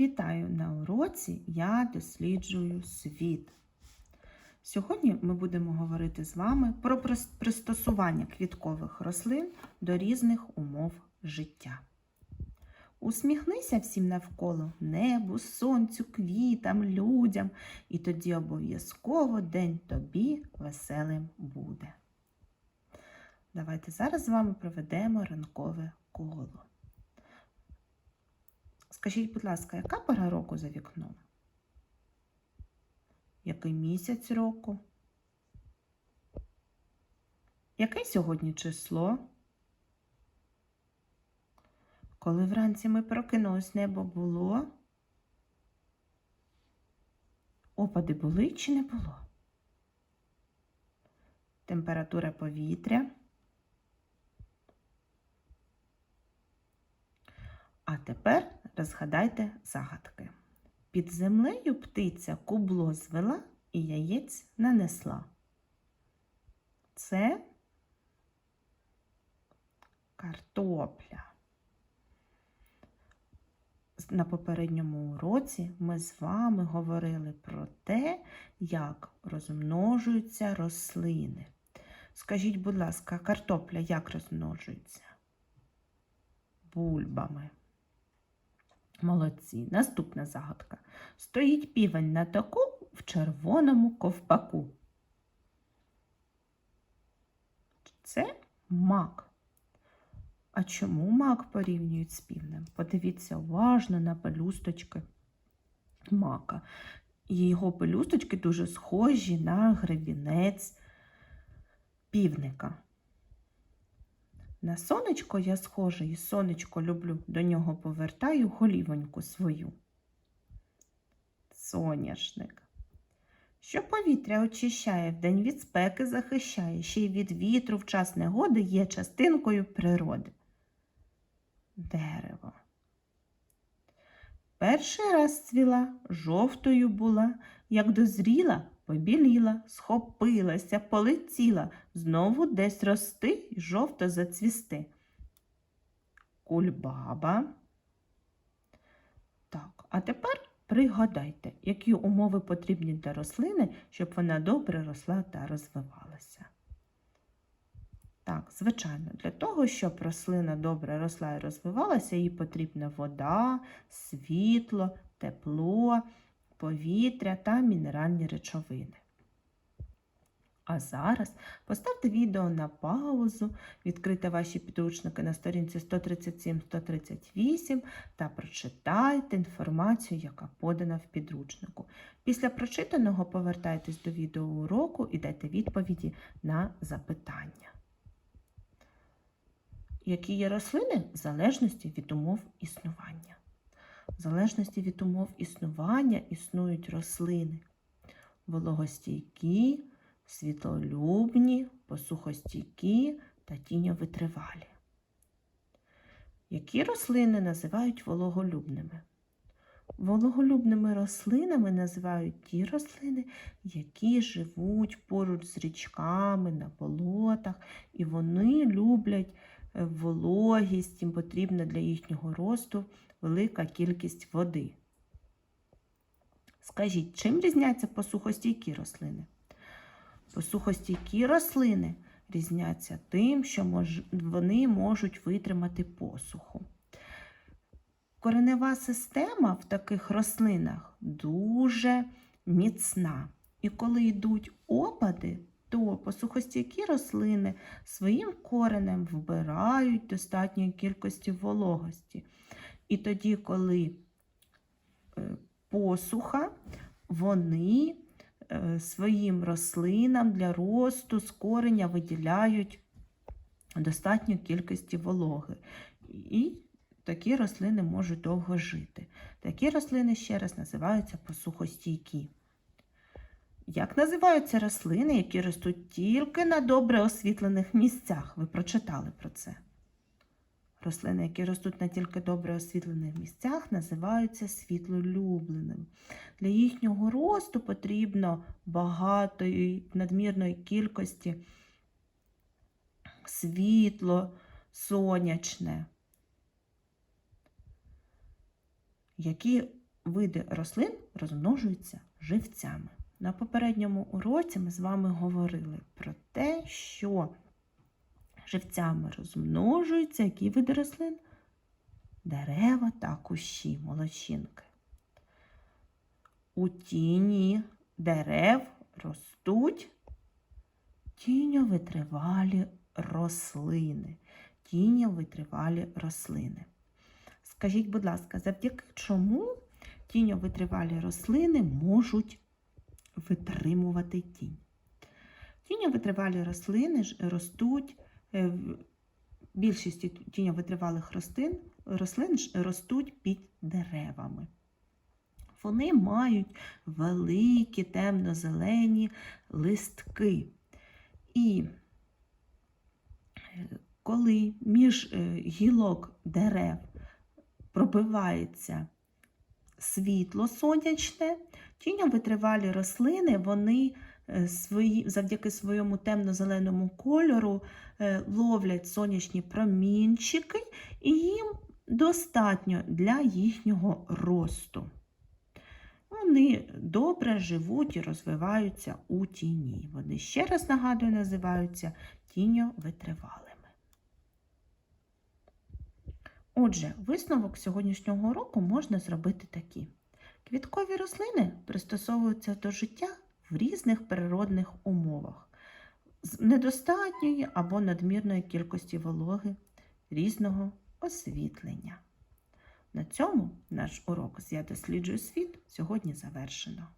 Вітаю на уроці Я досліджую світ. Сьогодні ми будемо говорити з вами про пристосування квіткових рослин до різних умов життя. Усміхнися всім навколо небу, сонцю, квітам, людям, і тоді обов'язково день тобі веселим буде. Давайте зараз з вами проведемо ранкове коло. Скажіть, будь ласка, яка пора року за вікном? Який місяць року? Яке сьогодні число? Коли вранці ми прокинулись, небо було? Опади були чи не було? Температура повітря. А тепер розгадайте загадки. Під землею птиця кубло звела і яєць нанесла. Це картопля. На попередньому уроці ми з вами говорили про те, як розмножуються рослини. Скажіть, будь ласка, картопля як розмножується? Бульбами. Молодці. Наступна загадка. Стоїть півень на таку в червоному ковпаку. Це мак. А чому мак порівнюють з півнем? Подивіться уважно на пелюсточки мака. Його пелюсточки дуже схожі на гребінець півника. На сонечко я схожа і сонечко люблю, до нього повертаю голівоньку свою. Соняшник. Що повітря очищає, вдень від спеки захищає, ще й від вітру в час негоди є частинкою природи. Дерево. Перший раз цвіла, жовтою була, як дозріла, побіліла, схопилася, полетіла, знову десь рости й жовто зацвісти. Кульбаба. Так, а тепер пригадайте, які умови потрібні для рослини, щоб вона добре росла та розвивалася. Так, звичайно, для того, щоб рослина добре росла і розвивалася, їй потрібна вода, світло, тепло, повітря та мінеральні речовини. А зараз поставте відео на паузу, відкрийте ваші підручники на сторінці 137-138 та прочитайте інформацію, яка подана в підручнику. Після прочитаного повертайтесь до відеоуроку і дайте відповіді на запитання. Які є рослини в залежності від умов існування? В залежності від умов існування існують рослини вологостійкі, світлолюбні, посухостійкі та тіньовитривалі. Які рослини називають вологолюбними? Вологолюбними рослинами називають ті рослини, які живуть поруч з річками, на болотах, і вони люблять вологість, їм потрібна для їхнього росту велика кількість води. Скажіть, чим різняться посухостійкі рослини? Посухостійкі рослини різняться тим, що мож... вони можуть витримати посуху. Коренева система в таких рослинах дуже міцна. І коли йдуть опади, то посухостійкі рослини своїм коренем вбирають достатньої кількості вологості. І тоді, коли е, посуха, вони е, своїм рослинам для росту з кореня виділяють достатню кількості вологи. І такі рослини можуть довго жити. Такі рослини ще раз називаються посухостійкі. Як називаються рослини, які ростуть тільки на добре освітлених місцях? Ви прочитали про це. Рослини, які ростуть на тільки добре освітлених місцях, називаються світлолюбленими. Для їхнього росту потрібно багатої надмірної кількості світло, сонячне. Які види рослин розмножуються живцями. На попередньому уроці ми з вами говорили про те, що живцями розмножуються які види рослин? Дерева та кущі, молодчинки. У тіні дерев ростуть тіньовитривалі рослини. Тіньовитривалі рослини. Скажіть, будь ласка, завдяки чому тіньовитривалі рослини можуть витримувати тінь? Тіньовитривалі рослини ростуть, е, в більшості тіньовитривалих рослин, рослин ростуть під деревами. Вони мають великі темно-зелені листки. І е, коли між е, гілок дерев пробивається світло сонячне, тіньовитривалі рослини, вони е, свої, завдяки своєму темно-зеленому кольору е, ловлять сонячні промінчики, і їм достатньо для їхнього росту. Вони добре живуть і розвиваються у тіні. Вони ще раз нагадую, називаються тіньовитривалими. Отже, висновок сьогоднішнього уроку можна зробити такий. Квіткові рослини пристосовуються до життя в різних природних умовах з недостатньої або надмірної кількості вологи, різного освітлення. На цьому наш урок з «Я досліджую світ сьогодні завершено.